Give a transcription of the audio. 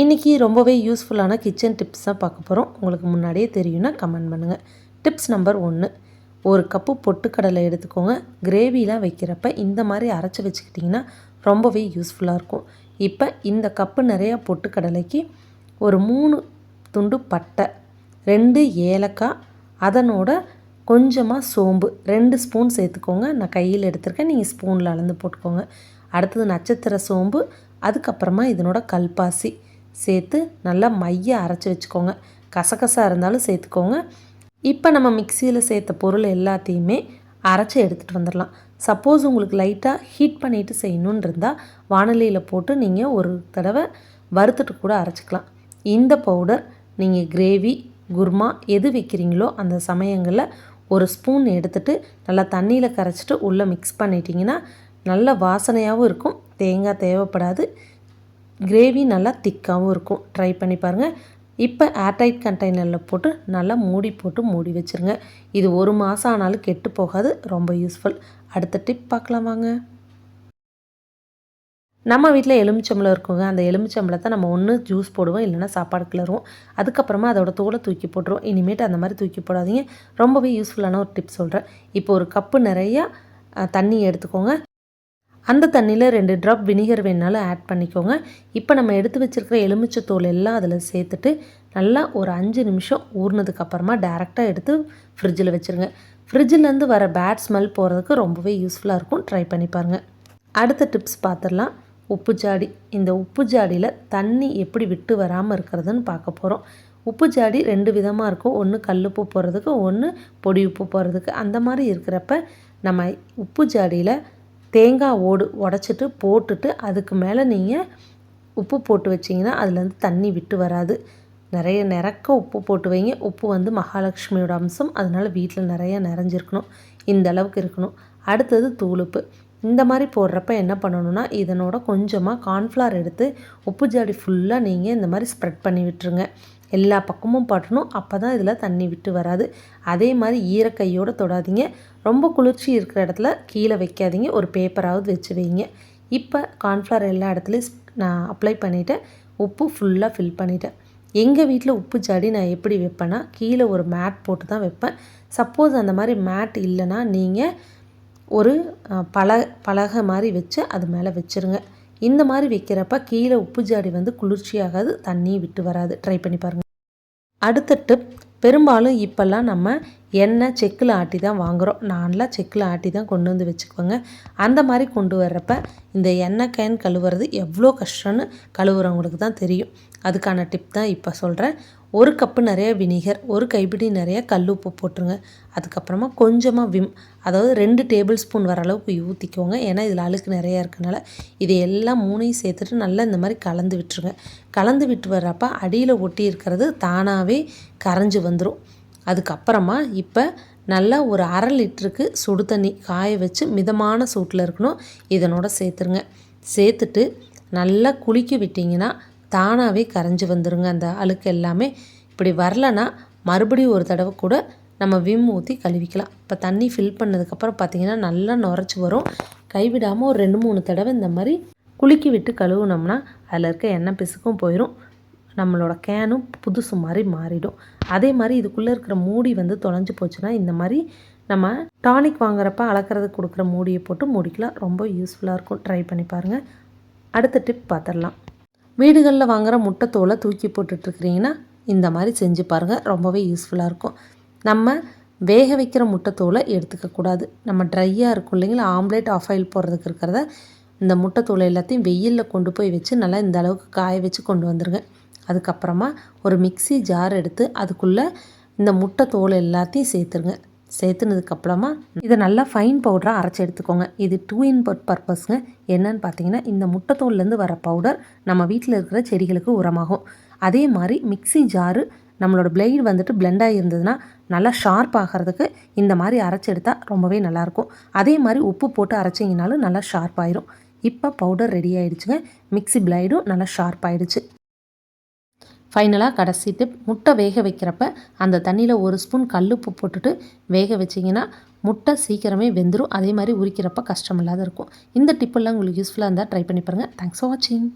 இன்றைக்கி ரொம்பவே யூஸ்ஃபுல்லான கிச்சன் டிப்ஸ் தான் பார்க்க போகிறோம் உங்களுக்கு முன்னாடியே தெரியும்னா கமெண்ட் பண்ணுங்கள் டிப்ஸ் நம்பர் ஒன்று ஒரு கப்பு பொட்டுக்கடலை எடுத்துக்கோங்க. கிரேவிலாம் வைக்கிறப்ப இந்த மாதிரி அரைச்சி வச்சுக்கிட்டிங்கன்னா ரொம்பவே யூஸ்ஃபுல்லாக இருக்கும். இப்போ இந்த கப்பு நிறையா பொட்டுக்கடலைக்கு ஒரு மூணு துண்டு பட்டை ரெண்டு ஏலக்காய் அதனோட கொஞ்சமாக சோம்பு ரெண்டு ஸ்பூன் சேர்த்துக்கோங்க. நான் கையில் எடுத்திருக்கேன். நீங்கள் ஸ்பூனில் அளந்து போட்டுக்கோங்க. அடுத்தது நட்சத்திர சோம்பு அதுக்கப்புறமா இதனோட கல்பாசி. சேர்த்து நல்லா மைய அரைச்சி வச்சுக்கோங்க. கசகசாக இருந்தாலும் சேர்த்துக்கோங்க. இப்போ நம்ம மிக்சியில் சேர்த்த பொருள் எல்லாத்தையுமே அரைச்சி எடுத்துகிட்டு வந்துடலாம். சப்போஸ் உங்களுக்கு லைட்டாக ஹீட் பண்ணிவிட்டு செய்யணுன்னு இருந்தால் வானலியில் போட்டு நீங்கள் ஒரு தடவை வறுத்துட்டு கூட அரைச்சிக்கலாம். இந்த பவுடர் நீங்கள் கிரேவி குர்மா எது வைக்கிறீங்களோ அந்த சமயங்களில் ஒரு ஸ்பூன் எடுத்துகிட்டு நல்லா தண்ணியில் கரைச்சிட்டு உள்ளே மிக்ஸ் பண்ணிட்டீங்கன்னா நல்ல வாசனையாகவும் இருக்கும். தேங்காய் தேவைப்படாது. கிரேவி நல்லா திக்காகவும் இருக்கும். ட்ரை பண்ணி பாருங்கள் இப்போ ஏர்டைட் கண்டெய்னரில் போட்டு நல்லா மூடி போட்டு மூடி வச்சுருங்க. இது ஒரு மாதம் ஆனாலும் கெட்டு போகாது. ரொம்ப யூஸ்ஃபுல் அடுத்த டிப் பார்க்கலாம் வாங்க. நம்ம வீட்டில் எலுமிச்சம்பளம் இருக்குங்க. அந்த எலுமிச்சம்பளத்தை நம்ம ஒன்று ஜூஸ் போடுவோம் இல்லைனா சாப்பாடு கிளறுவோம். அதுக்கப்புறமா அதோட தோலை தூக்கி போட்டுருவோம். இனிமேட்டு அந்த மாதிரி தூக்கி போடாதீங்க. ரொம்பவே யூஸ்ஃபுல்லான ஒரு டிப் சொல்கிறேன் இப்போ ஒரு கப்பு நிறையா தண்ணி எடுத்துக்கோங்க. அந்த தண்ணியில் ரெண்டு ட்ராப் வினிகர் வேணாலும் ஆட் பண்ணிக்கோங்க. இப்போ நம்ம எடுத்து வச்சுருக்கிற எலுமிச்சத்தோல் எல்லாம் அதில் சேர்த்துட்டு நல்லா ஒரு அஞ்சு நிமிஷம் ஊறினதுக்கப்புறமா டேரெக்டாக எடுத்து ஃப்ரிட்ஜில் வச்சுருங்க. ஃப்ரிட்ஜிலேருந்து வர பேட் ஸ்மெல் போகிறதுக்கு ரொம்பவே யூஸ்ஃபுல்லாக இருக்கும். ட்ரை பண்ணி பாருங்கள் அடுத்த டிப்ஸ் பார்த்துடலாம் உப்பு ஜாடி. இந்த உப்பு ஜாடியில் தண்ணி எப்படி விட்டு வராமல் இருக்கிறதுன்னு பார்க்க போகிறோம் உப்பு ஜாடி ரெண்டு விதமாக இருக்கும். ஒன்று கல் உப்பு போடுறதுக்கு ஒன்று பொடி உப்பு போடுறதுக்கு அந்த மாதிரி இருக்கிறப்ப நம்ம உப்பு ஜாடியில் தேங்காய் ஓடு உடச்சிட்டு போட்டுட்டு அதுக்கு மேலே நீங்கள் உப்பு போட்டு வச்சிங்கன்னா அதுலேருந்து தண்ணி விட்டு வராது. நிறைய நிறக்க உப்பு போட்டு வைங்க. உப்பு வந்து மகாலட்சுமியோட அம்சம். அதனால் வீட்டில் நிறைய நிறைஞ்சிருக்கணும். இந்த அளவுக்கு இருக்கணும். அடுத்தது தூளுப்பு. இந்த மாதிரி போடுறப்ப என்ன பண்ணணும்னா இதனோட கொஞ்சமாக கார்ன்ஃப்ளார் எடுத்து உப்பு ஜாடி ஃபுல்லாக நீங்கள் இந்த மாதிரி ஸ்ப்ரெட் பண்ணி விட்டுருங்க. எல்லா பக்கமும் பட்டணும் அப்போ தான் இதில் தண்ணி விட்டு வராது. அதே மாதிரி ஈரக்கையோடு தொடாதீங்க. ரொம்ப குளிர்ச்சி இருக்கிற இடத்துல கீழே வைக்காதீங்க. ஒரு பேப்பராவது வச்சு வைங்க. இப்போ கார்ன்ஃப்ளவர் எல்லா இடத்துலையும் நான் அப்ளை பண்ணிவிட்டேன் உப்பு ஃபுல்லாக ஃபில் பண்ணிட்டேன். எங்கள் வீட்டில் உப்பு ஜாடி நான் எப்படி வைப்பேன்னா கீழே ஒரு மேட் போட்டு தான் வைப்பேன். சப்போஸ் அந்த மாதிரி மேட் இல்லைன்னா நீங்கள் ஒரு பல பலகை மாதிரி வச்சு அது மேலே வச்சுருங்க. இந்த மாதிரி வைக்கிறப்ப கீழே உப்பு ஜாடி வந்து குளிர்ச்சியாகாது தண்ணி விட்டு வராது. ட்ரை பண்ணி பாருங்கள் அடுத்த டிப் பெரும்பாலும் இப்போல்லாம் நம்ம எண்ணெய் செக்கில் ஆட்டி தான் வாங்குகிறோம் நான்லாம் செக்கில் ஆட்டி தான் கொண்டு வந்து வச்சுக்குவேங்க. அந்த மாதிரி கொண்டு வர்றப்ப இந்த எண்ணெய் கேன் கழுவுறது எவ்வளோ கஷ்டம்னு கழுவுறவங்களுக்கு தான் தெரியும். அதுக்கான டிப் தான் இப்போ சொல்கிறேன். ஒரு கப்பு நிறைய வினிகர் ஒரு கைப்பிடி நிறைய கல் உப்பு போட்டுருங்க. அதுக்கப்புறமா கொஞ்சமாக விம் அதாவது ரெண்டு டேபிள் ஸ்பூன் வர அளவுக்கு ஊற்றிக்கோங்க ஏன்னா இதில் அழுக்கு நிறையா இருக்கனால இது எல்லாம் மூணையும் சேர்த்துட்டு நல்லா இந்த மாதிரி கலந்து விட்டுருங்க. கலந்து விட்டு வர்றப்ப அடியில் ஒட்டி இருக்கிறது தானாகவே கரைஞ்சி வந்துடும் அதுக்கப்புறமா இப்போ நல்லா ஒரு அரை லிட்டருக்கு சுடு தண்ணி காய வச்சு மிதமான சூட்டில் இருக்கணும். இதனோட சேர்த்துருங்க. சேர்த்துட்டு நல்லா குளிக்க விட்டிங்கன்னா தானாகவே கரைஞ்சி வந்துடுங்க அந்த அழுக்கு எல்லாமே இப்படி வரலன்னா மறுபடியும் ஒரு தடவை கூட நம்ம விம் ஊற்றி கழுவிக்கலாம். இப்போ தண்ணி ஃபில் பண்ணதுக்கப்புறம் பார்த்திங்கன்னா நல்லா நுரைச்சி வரும். கைவிடாமல் ஒரு ரெண்டு மூணு தடவை இந்த மாதிரி குலுக்கி விட்டு கழுவுனோம்னா அதில் இருக்க எண்ணெய் பிசுக்கும் போயிடும் நம்மளோட கேனும் புதுசு மாதிரி மாறிடும். அதே மாதிரி இதுக்குள்ளே இருக்கிற மூடி வந்து தொலைஞ்சு போச்சுன்னா இந்த மாதிரி நம்ம டானிக் வாங்குறப்ப அளக்கிறதுக்கு கொடுக்குற மூடியை போட்டு மூடிக்கலாம். ரொம்ப யூஸ்ஃபுல்லாக இருக்கும். ட்ரை பண்ணி பாருங்கள் அடுத்த டிப் பார்த்துடலாம். வீடுகளில் வாங்குகிற முட்டைத்தோலை தூக்கி போட்டுட்ருக்கிறீங்கன்னா இந்த மாதிரி செஞ்சு பாருங்கள் ரொம்பவே யூஸ்ஃபுல்லாக இருக்கும். நம்ம வேக வைக்கிற முட்டைத்தோலை எடுத்துக்கக்கூடாது நம்ம ட்ரையாக இருக்கும் இல்லைங்களா? ஆம்லேட் ஆஃப் ஆயில் போடுறதுக்கு இருக்கிறத இந்த முட்டைத்தோலை எல்லாத்தையும் வெயிலில் கொண்டு போய் வச்சு நல்லா இந்த அளவுக்கு காய வச்சு கொண்டு வந்துடுங்க அதுக்கப்புறமா ஒரு மிக்சி ஜார் எடுத்து அதுக்குள்ளே இந்த முட்டை தோல் எல்லாத்தையும் சேர்த்துருங்க. சேர்த்துனதுக்கப்புறமா இதை நல்லா ஃபைன் பவுடராக அரைச்சி எடுத்துக்கோங்க. இது டூ இன் பர்பஸ்ங்க என்னன்னு பார்த்தீங்கன்னா இந்த முட்டைத்தோல்லேருந்து வர பவுடர் நம்ம வீட்டில் இருக்கிற செடிகளுக்கு உரமாகும். அதே மாதிரி மிக்சி ஜாரு நம்மளோட பிளேடு வந்துட்டு பிளெண்டாக இருந்ததுன்னா நல்லா ஷார்ப் ஆகிறதுக்கு இந்த மாதிரி அரைச்சி எடுத்தால் ரொம்பவே நல்லாயிருக்கும். அதே மாதிரி உப்பு போட்டு அரைச்சிங்கனாலும் நல்லா ஷார்ப் ஆயிரும். இப்போ பவுடர் ரெடி ஆகிடுச்சுங்க மிக்சி பிளைடும் நல்லா ஷார்ப் ஆகிடுச்சு ஃபைனலாக கடைசி டிப் முட்டை வேக வைக்கிறப்ப அந்த தண்ணியில் ஒரு ஸ்பூன் கல்லுப்பு போட்டுட்டு வேக வச்சிங்கன்னா முட்டை சீக்கிரமே வெந்துடும் அதே மாதிரி உரிக்கிறப்ப கஷ்டம் இல்லாத இருக்கும். இந்த டிப்பெல்லாம் உங்களுக்கு யூஸ்ஃபுல்லாக இருந்தால் ட்ரை பண்ணி பாருங்கள் தேங்க்ஸ் ஃபார் வாட்சிங்